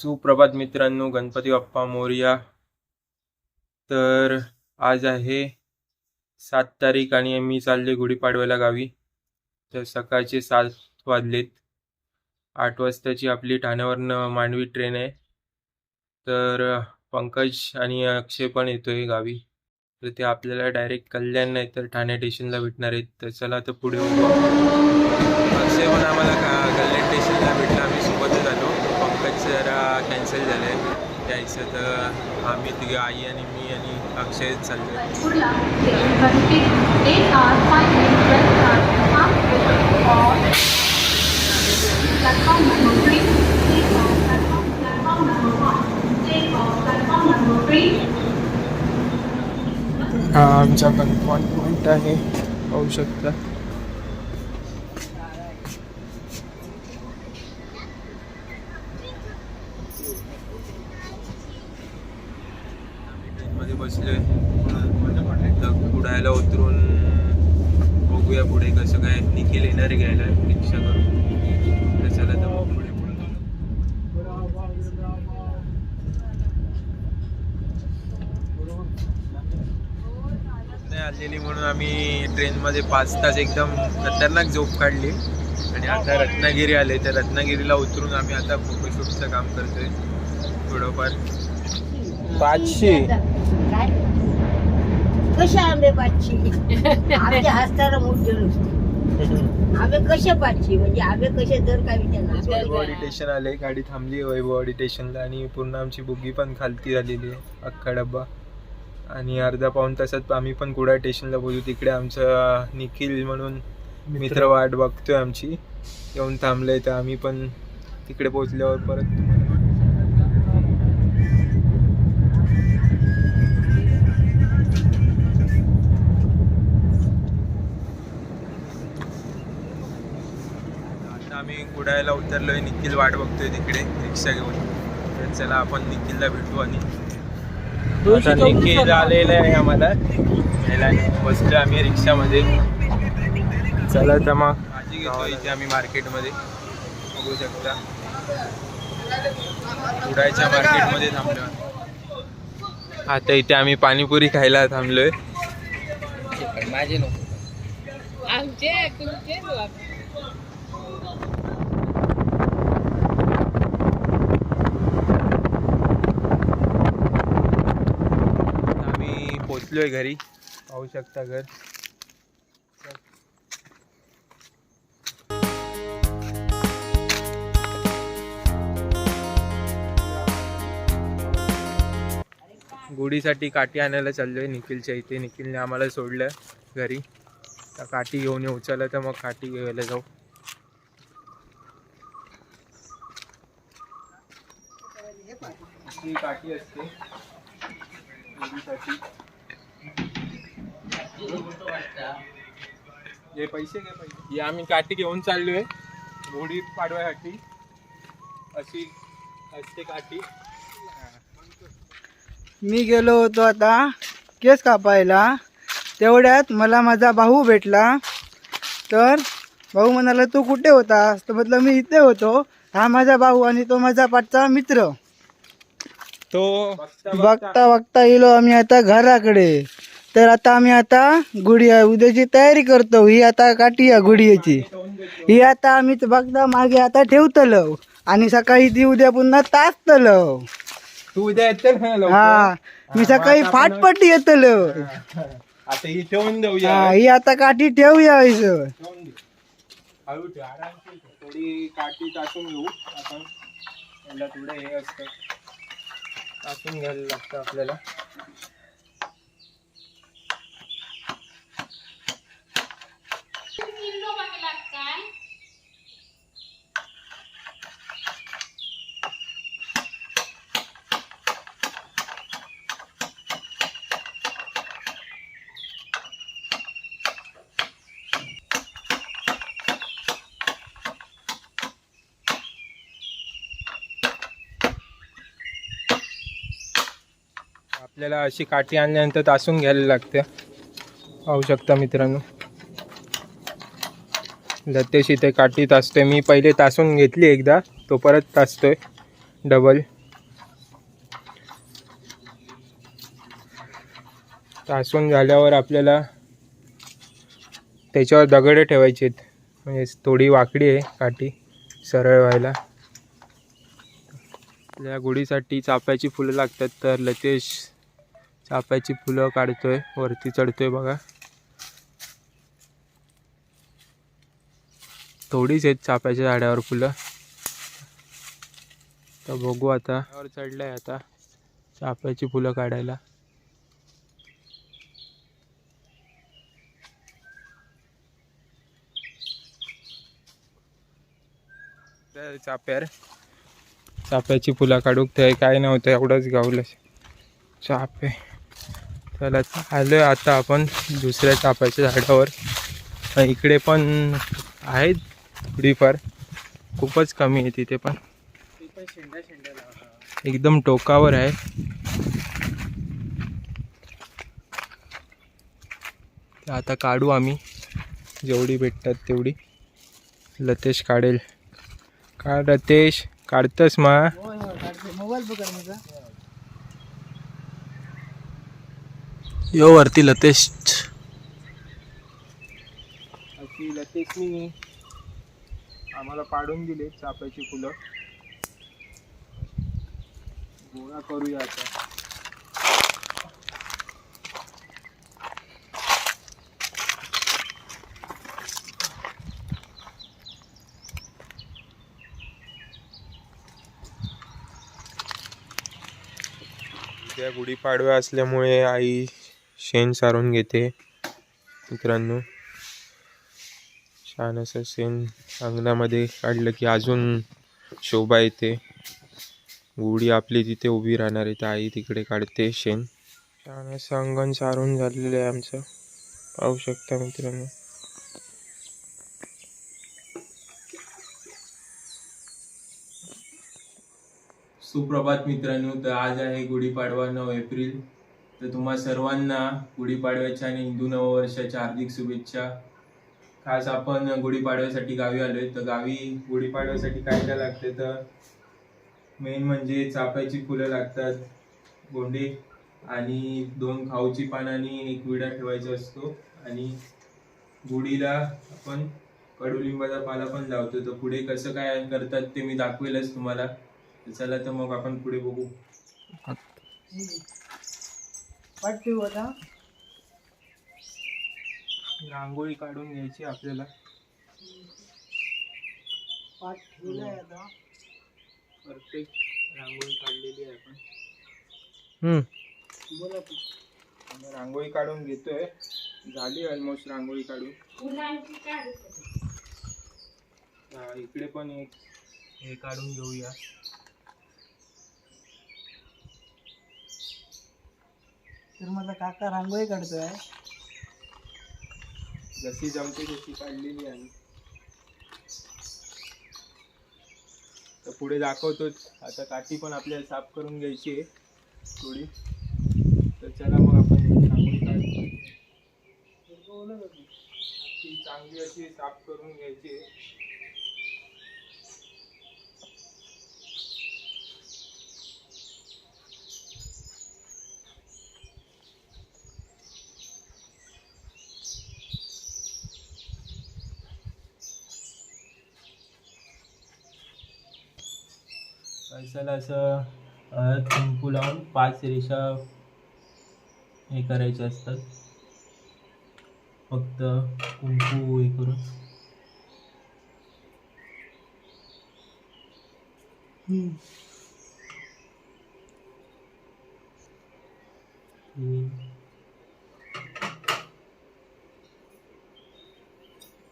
सुप्रभात मित्रांनो गणपती बाप्पा मोरया. तर आज आहे सात तारीख आणि मी चालले गुढीपाडव्याला गावी. तर सकाळचे सात वाजलेत. आठ वाजताची आपली ठाण्यावरनं मांडवी ट्रेन आहे. तर पंकज आणि अक्षय पण येतोय गावी. तर ते आपल्याला डायरेक्ट कल्याण नाही तर ठाणे स्टेशनला भेटणार आहेत. तर चला तर पुढे अक्षय पण आम्हाला कल्याण स्टेशनला भेटला. आम्ही सोबत जरा कॅन्सल झाले. यायचं तर आम्ही तिघे आई आणि मी आणि अक्षय चाललो Kurla station connected 8 hours 5 बसलोय. कुडायला उडायला उतरून बघूया पुढे कसं काय निखिल येणार आहे घ्यायला रिक्षा करून. तर तर मग पुढे नाही आलेली म्हणून आम्ही ट्रेनमध्ये पाच तास एकदम खतरनाक झोप काढली. आणि आता रत्नागिरी आले. तर रत्नागिरीला उतरून आम्ही आता फोटोशूटचं काम करतोय. थोडंफार. पाचशे. कशा आंबे पाचशे? आमच्या हस्ताला मोठे नुसते. आंबे कसे पाचशे? म्हणजे आंबे कसे दर काय वैभव विचारणार स्टेशन आले गाडी थांबली वैभव स्टेशनला आणि पूर्ण आमची बुगी पण खालती झालेली आहे अख्खा डब्बा. आणि अर्धा पाऊण तासात आम्ही पण कुडा स्टेशनला पोहोचू. तिकडे आमचा निखिल म्हणून मित्र. वाट बघतोय आमची. येऊन थांबलंय तर आम्ही पण तिकडे पोहोचल्यावर परत आम्ही कुडाळला उतरलोय निखिल वाट बघतोय तिकडे रिक्षा घेऊन. तर चला आपण निखिलला भेटू आणि आता निखिल आलेला आहे आम्हाला. यायला बसलो आम्ही रिक्षामध्ये. चला तर मग. भाजी घेतो इथे आम्ही मार्केटमध्ये. बघू शकता. कुडाळच्या मार्केटमध्ये थांबलो आता इथे आम्ही पाणीपुरी खायला थांबलोय. आमचे तुमचे आता आम्ही पोचलोय घरी. पाहू शकता घर. गुढीसाठी काठी आणायला चाललोय निखिलच्या इथे. निखिलने आम्हाला सोडलं घरी. तर काठी घेऊन येऊ. तर मग काठी घ्यायला जाऊ. काठी असते. गुढीसाठी. हे पैसे घे पैसे. ही आम्ही काठी घेऊन चाललोय. गुढी पाडव्यासाठी. अशी असते काठी. मी गेलो होतो आता केस कापायला. तेवढ्यात मला माझा भाऊ भेटला. तर भाऊ म्हणाला तू कुठे होतास? तर म्हटलं मी इथे होतो. हा माझा भाऊ आणि तो माझा पाठचा मित्र. तो बघता बघता गेलो आम्ही आता घराकडे. तर आता आम्ही आता गुढी उद्याची तयारी करतो. ही आता काठी आहे गुढीची. ही आता आम्ही बघता मागे आता ठेवतलो. आणि सकाळी ती उद्या पुन्हा तासतलो. तू उद्या येते ना लवकर? हा. मी सकाळी फाटपट्टी येतलो. आता ही ठेवून देऊया. हा, ही आता काठी ठेवूया ठेव. थोडी काठी टाकून घेऊ आपण. थोडं हे असतं. टाकून घ्यायला लागतं आपल्याला. आपल्याला अशी काठी आणल्यानंतर तासून घ्यायला लागते. पाहू शकता मित्रांनो. लतेश इथे काठी तासतोय. मी पहिले तासून घेतली एकदा तो परत तासतोय. डबल तासून झाल्यावर आपल्याला त्याच्यावर दगडे ठेवायचेत आहेत. म्हणजे थोडी वाकडी आहे काठी सरळ व्हायला. आपल्या गुढीसाठी चाफ्याची फुलं लागतात तर लतेश चाफ्याची फुलं काढतोय वरती चढतोय बघा. थोडीच आहेत चाफ्याच्या झाडावर फुलं. तर बघू आता वर चढलंय आता चाफ्याची फुलं काढायला. चाप्यार चाप्याची चाफ्याची फुलं काढूक ते काय नव्हतं एवढंच गावलं चाफे चला आहे आता आपण दुसऱ्या चाफ्याच्या झाडावर. इकडे पण आहेत थोडीफार. खूपच कमी आहे तिथे पण. एकदम टोकावर आहे. आता काढू आम्ही. जेवढी भेटतात तेवढी. लतेश काढेल. काढ लतेश. काढतस मा? मोबाईल बघा माझा यो वरती लतेश अशी लतेशनी आम्हाला पाडून दिले चाफ्याची फुलं. गोळा करूया आता. उद्या गुढीपाडवा असल्यामुळे आई शेण सारून घेते. मित्रांनो छान असं शेण अंगणामध्ये काढलं की अजून शोभा येते. गुढी आपली तिथे उभी राहणार आहे. तर आई तिकडे काढते शेण. छान असं अंगण सारून झालेलं आहे आमचं. पाहू शकता मित्रांनो. सुप्रभात मित्रांनो तर आज आहे गुढीपाडवा नऊ एप्रिल. तर तुम्हा सर्वांना गुढीपाडव्याच्या आणि हिंदू नववर्षाच्या हार्दिक शुभेच्छा. खास आपण गुढीपाडव्यासाठी गावी आलोय. तर गावी गुढीपाडव्यासाठी काय काय लागते तर मेन म्हणजे चाफ्याची फुलं लागतात गोंडे आणि दोन खाऊची पानं आणि एक विडा ठेवायचा असतो. आणि गुढीला आपण कडुलिंबाचा पाला पण लावतो तर पुढे कसं काय करतात ते मी दाखवेलच तुम्हाला. चला तर मग आपण पुढे बघू. पाठ ठेवू आता रांगोळी काढून घ्यायची आपल्याला. पाठ ठेवलाय आता परफेक्ट रांगोळी काढलेली आहे आपण. बोला तू. रांगोळी काढून घेतोय. झाली ऑलमोस्ट रांगोळी काढून. हा, इकडे पण एक हे काढून घेऊया. तर माझा काका रांगोळी काढतोय. जशी जमते तशी काढलेली आहे. तर पुढे दाखवतोच. आता काठी पण आपल्याला साफ करून घ्यायची आहे. थोडी. तर चला मग आपण रांगोळी काढतो ती चांगली अशी साफ करून घ्यायची आहे. पैसाला असं थुंकू लावून पाच रेषा हे करायचे असतात. फक्त कुंकू हे करून.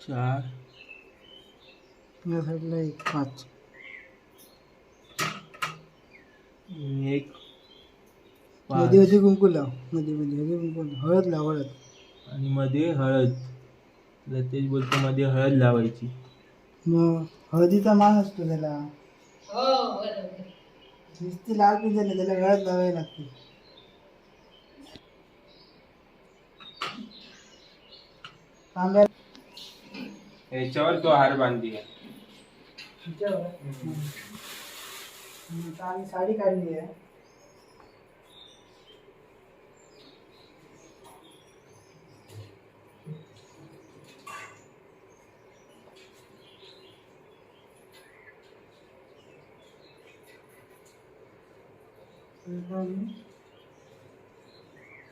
चार. या साईडला एक पाच आणि एक मध्ये मध्ये कुंकू लाव. मध्ये मध्ये मध्ये कुंकू लाव. हळद लाव हळद. आणि मध्ये हळद. लतेश बोलतो मध्ये हळद लावायची. मग हळदीचा मान असतो त्याला. हो बरोबर नुसती लाल पिंजर नाही त्याला हळद लावायला लागते. तांब्या याच्यावर तो हार बांधली ह्याच्यावर. आम्ही साडी काढली आहे.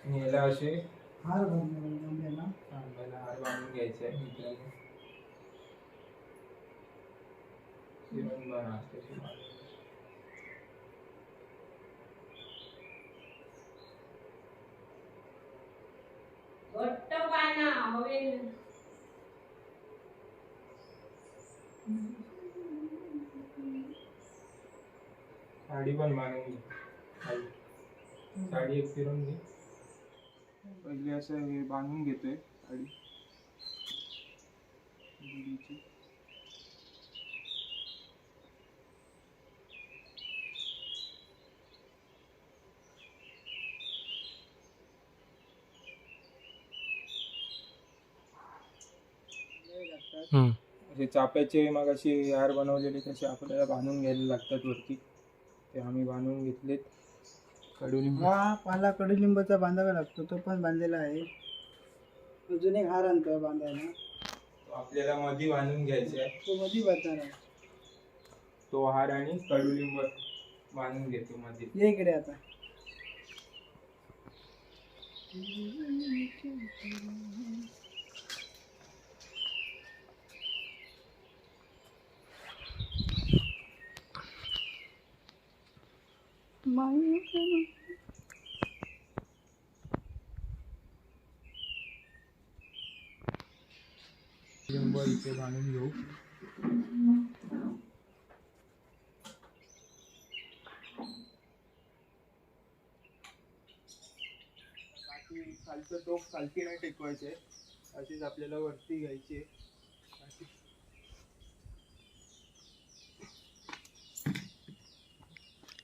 आणि याला असे हार हार बांधून घ्यायचे आहे. मित्रांनो साडी पण बांधून घे. साडी. एक फिरून घे. पहिले असं हे बांधून घेतोय साडी. गुढीची. असे चाप्याचे मग असे हार बनवलेले तसे आपल्याला बांधून घ्यायला लागतात वरती. ते आम्ही बांधून घेतलेत. कडुलिंब. हा पाला कडुलिंबाचा बांधावा लागतो तो पण बांधलेला आहे. अजून एक हार आणतो बांधायला. आपल्याला मधी बांधून घ्यायचे आहे. तो मधी बांधणार आहे. तो हार आणि कडुलिंब बांधून घेतो मध्ये ये इकडे आता. लिंब इथे बांधून घेऊ बाकी खालचं टोक खालती नाही टेकवायचे. अशीच आपल्याला वरती घ्यायची आहे टेको लायले boom. शिडी घे पाठीमा अशी आपल्याला एक हे करायचे जी केलेली आपण उडी. वरती दाखव ना हम्म. पकडून येऊ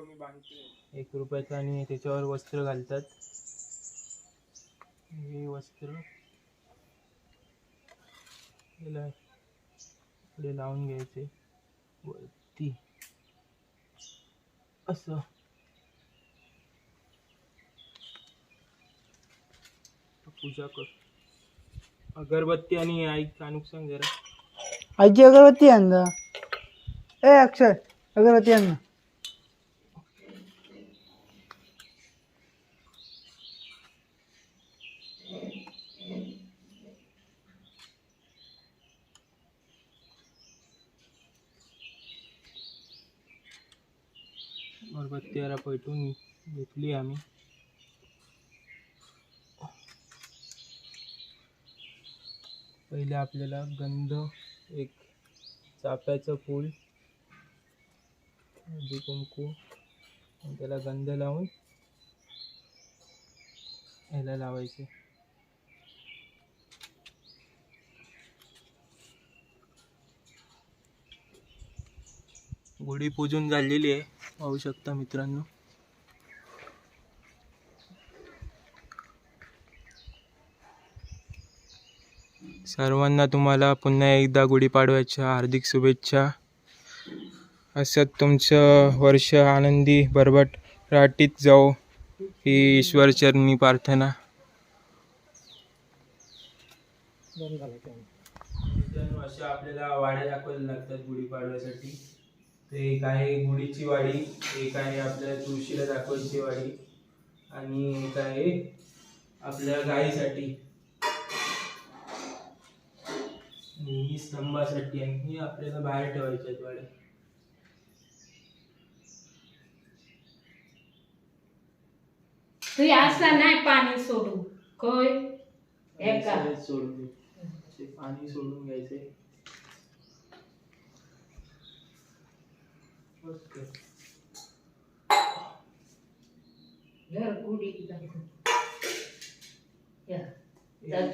मी बांधते एक रुपयाचं आणि त्याच्यावर वस्त्र घालतात. हे वस्त्र. याला पुढे लावून घ्यायचे. वरती. असं. पूजा कर. अगरबत्ती आणि आई कानूक सांग जरा. आईची अगरबत्ती आण ए अक्षय अगरबत्ती आण अगरबत्ती जरा पेटून घेतली आम्ही. पहिले आपल्याला गंध एक चाफ्याचं फूल कुंकू त्याला गंध लावून ह्याला लावायचे. गुढी पूजून झालेली आहे. पाहू शकता मित्रांनो. सर्वांना तुम्हाला पुन्हा एकदा गुढीपाडव्याच्या हार्दिक शुभेच्छा. असं तुमचं वर्ष आनंदी बरबट राटीत जाओ ही ईश्वरचरणी प्रार्थना. अशा आपल्याला वाड्या दाखवायला लागतात गुढीपाडव्यासाठी? ते एक आहे गुढीची वाडी एक आहे आपल्या तुळशीला दाखवायची वाडी आणि एक आहे आपल्या गायीसाठी ही स्तंभासाठी आणि ही आपल्याला बाहेर ठेवायच्या आहेत वाड्या तू नाही पाणी सोडू एका. सोडून पाणी सोडून घ्यायचे मस्त. घर गुढी त्या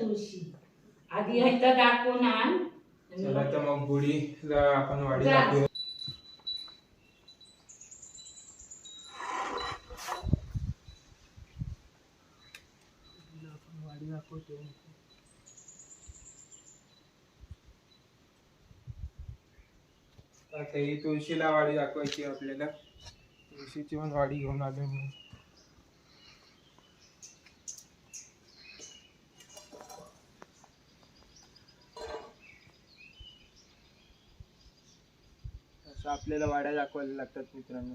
तुळशी आधी इथं दाखवून आण चला तर मग गुढीला आपण वाडी दाखवतो. आता ही तुळशीला वाडी दाखवायची आपल्याला. तुळशीची पण वाडी घेऊन आलो मी. असं आपल्याला वाड्या दाखवायला लागतात मित्रांनो.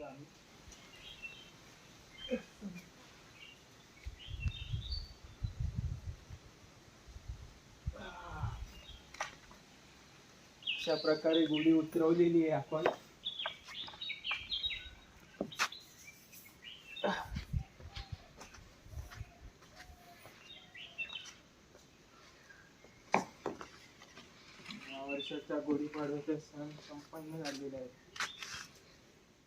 आम्ही. अशा प्रकारे गुढी उतरवलेली आहे आपण. वर्षाचा गुढीपाडव्याचा सण संपन्न झालेला आहे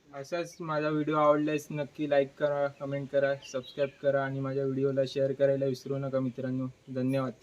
असाच माझा व्हिडिओ आवडल्यास नक्की लाईक करा कमेंट करा सबस्क्राईब करा आणि माझ्या व्हिडिओला शेअर करायला विसरू नका मित्रांनो. धन्यवाद.